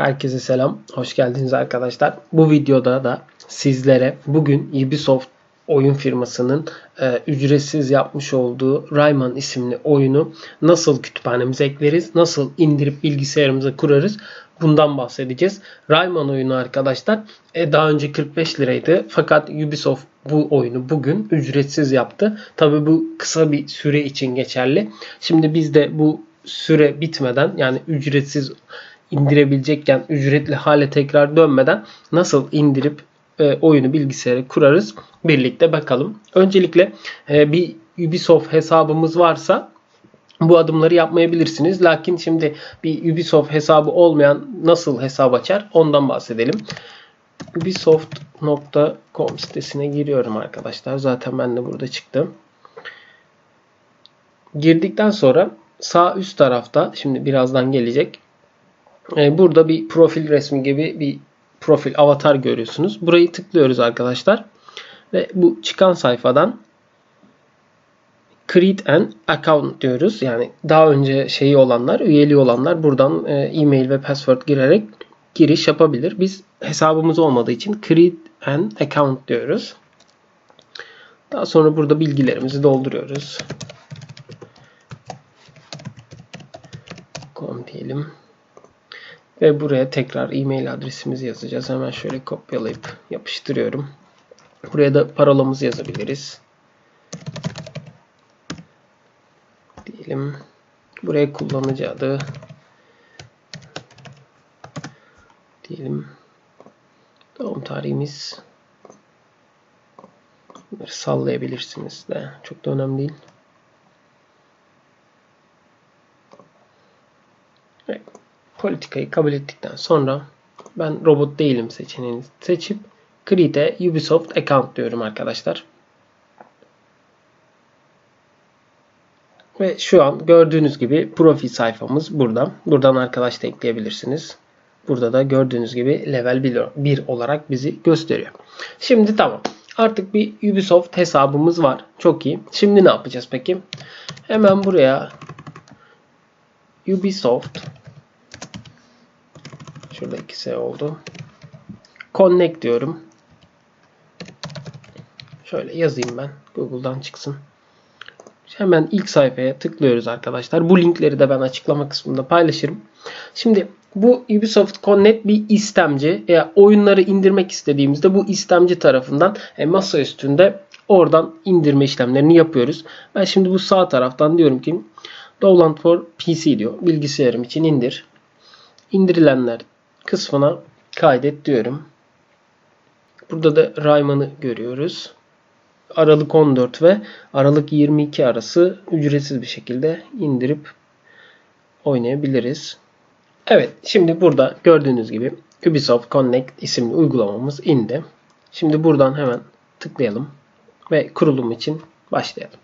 Herkese selam. Hoş geldiniz arkadaşlar. Bu videoda da sizlere bugün Ubisoft oyun firmasının e, ücretsiz yapmış olduğu Rayman isimli oyunu nasıl kütüphanemize ekleriz, nasıl indirip bilgisayarımıza kurarız bundan bahsedeceğiz. Rayman oyunu arkadaşlar e, daha önce 45 liraydı fakat Ubisoft bu oyunu bugün ücretsiz yaptı. Tabi bu kısa bir süre için geçerli. Şimdi biz de bu süre bitmeden yani ücretsiz indirebilecekken ücretli hale tekrar dönmeden nasıl indirip e, oyunu bilgisayara kurarız birlikte bakalım. Öncelikle e, bir Ubisoft hesabımız varsa bu adımları yapmayabilirsiniz. Lakin şimdi bir Ubisoft hesabı olmayan nasıl hesap açar ondan bahsedelim. Ubisoft.com sitesine giriyorum arkadaşlar. Zaten ben de burada çıktım. Girdikten sonra sağ üst tarafta şimdi birazdan gelecek. E, burada bir profil resmi gibi bir profil avatar görüyorsunuz. Burayı tıklıyoruz arkadaşlar. Ve bu çıkan sayfadan create an account diyoruz. Yani daha önce şeyi olanlar, üyeliği olanlar buradan e, e-mail ve password girerek giriş yapabilir. Biz hesabımız olmadığı için create an account diyoruz. Daha sonra burada bilgilerimizi dolduruyoruz. com diyelim. Ve buraya tekrar e-mail adresimizi yazacağız. Hemen şöyle kopyalayıp yapıştırıyorum. Buraya da parolamızı yazabiliriz. Diyelim. Buraya kullanıcı adı. Diyelim. Doğum tarihimiz. Bunları sallayabilirsiniz de. Çok da önemli değil. Evet politikayı kabul ettikten sonra ben robot değilim seçeneğini seçip create Ubisoft account diyorum arkadaşlar. Ve şu an gördüğünüz gibi profil sayfamız burada. Buradan arkadaş da ekleyebilirsiniz. Burada da gördüğünüz gibi level 1 olarak bizi gösteriyor. Şimdi tamam. Artık bir Ubisoft hesabımız var. Çok iyi. Şimdi ne yapacağız peki? Hemen buraya Ubisoft Şurada 2S oldu. Connect diyorum. Şöyle yazayım ben. Google'dan çıksın. Hemen ilk sayfaya tıklıyoruz arkadaşlar. Bu linkleri de ben açıklama kısmında paylaşırım. Şimdi bu Ubisoft Connect bir istemci. Eğer oyunları indirmek istediğimizde bu istemci tarafından e, masa üstünde oradan indirme işlemlerini yapıyoruz. Ben şimdi bu sağ taraftan diyorum ki Download for PC diyor. Bilgisayarım için indir. İndirilenler kısmına kaydet diyorum. Burada da Rayman'ı görüyoruz. Aralık 14 ve Aralık 22 arası ücretsiz bir şekilde indirip oynayabiliriz. Evet şimdi burada gördüğünüz gibi Ubisoft Connect isimli uygulamamız indi. Şimdi buradan hemen tıklayalım ve kurulum için başlayalım.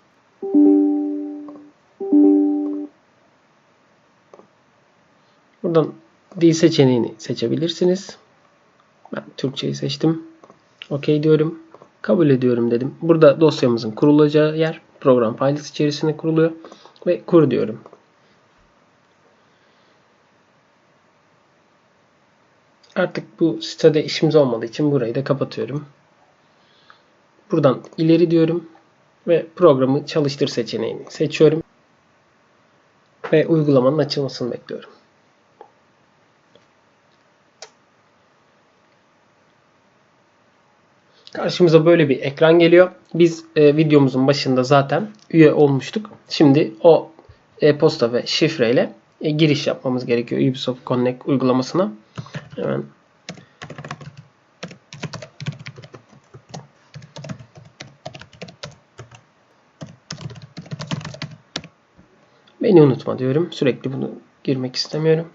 Buradan dil seçeneğini seçebilirsiniz. Ben Türkçeyi seçtim. OK diyorum. Kabul ediyorum dedim. Burada dosyamızın kurulacağı yer program files içerisinde kuruluyor. Ve kur diyorum. Artık bu sitede işimiz olmadığı için burayı da kapatıyorum. Buradan ileri diyorum ve programı çalıştır seçeneğini seçiyorum ve uygulamanın açılmasını bekliyorum. Karşımıza böyle bir ekran geliyor. Biz e, videomuzun başında zaten üye olmuştuk. Şimdi o e-posta ve şifreyle e, giriş yapmamız gerekiyor Ubisoft Connect uygulamasına. Hemen Beni unutma diyorum. Sürekli bunu girmek istemiyorum.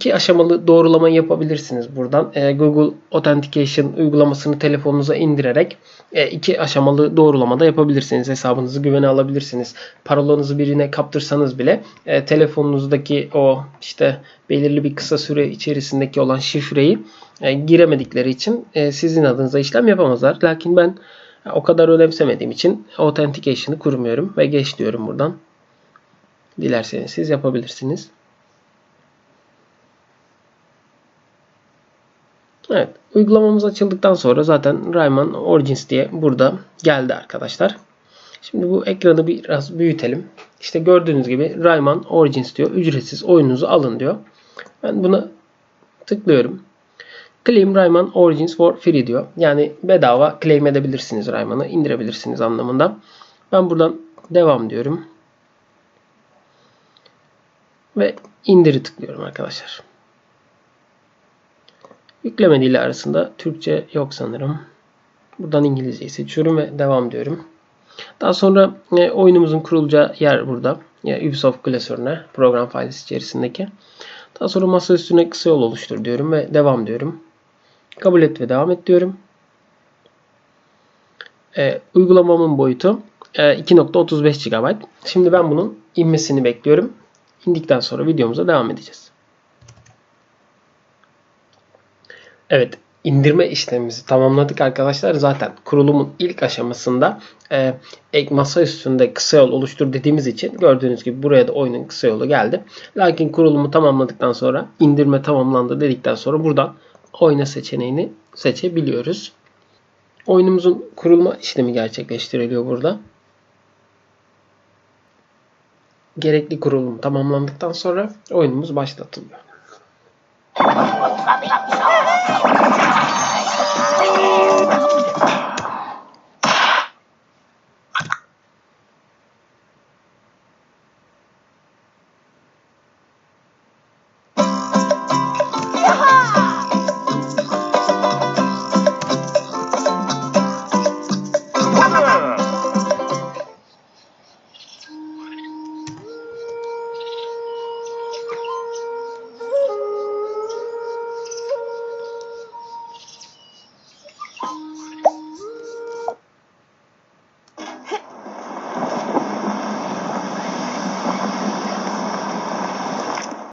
İki aşamalı doğrulama yapabilirsiniz buradan. E, Google Authentication uygulamasını telefonunuza indirerek e, iki aşamalı doğrulama da yapabilirsiniz. Hesabınızı güvene alabilirsiniz. Parolanızı birine kaptırsanız bile telefonunuzdaki o işte belirli bir kısa süre içerisindeki olan şifreyi giremedikleri için sizin adınıza işlem yapamazlar. Lakin ben o kadar önemsemediğim için Authentication'ı kurmuyorum ve geç diyorum buradan. Dilerseniz siz yapabilirsiniz. Evet. Uygulamamız açıldıktan sonra zaten Rayman Origins diye burada geldi arkadaşlar. Şimdi bu ekranı biraz büyütelim. İşte gördüğünüz gibi Rayman Origins diyor. Ücretsiz oyununuzu alın diyor. Ben buna tıklıyorum. Claim Rayman Origins for free diyor. Yani bedava claim edebilirsiniz Rayman'ı. indirebilirsiniz anlamında. Ben buradan devam diyorum. Ve indiri tıklıyorum arkadaşlar. Yükleme dili arasında Türkçe yok sanırım. Buradan İngilizceyi seçiyorum ve devam diyorum. Daha sonra e, oyunumuzun kurulacağı yer burada. Yani Ubisoft klasörüne program failesi içerisindeki. Daha sonra masa üstüne kısa yol oluştur diyorum ve devam diyorum. Kabul et ve devam et diyorum. E, uygulamamın boyutu e, 2.35 GB. Şimdi ben bunun inmesini bekliyorum. İndikten sonra videomuza devam edeceğiz. Evet indirme işlemimizi tamamladık arkadaşlar. Zaten kurulumun ilk aşamasında e, ek masa üstünde kısa yol oluştur dediğimiz için gördüğünüz gibi buraya da oyunun kısa yolu geldi. Lakin kurulumu tamamladıktan sonra indirme tamamlandı dedikten sonra buradan oyna seçeneğini seçebiliyoruz. Oyunumuzun kurulma işlemi gerçekleştiriliyor burada. Gerekli kurulum tamamlandıktan sonra oyunumuz başlatılıyor. không có biết.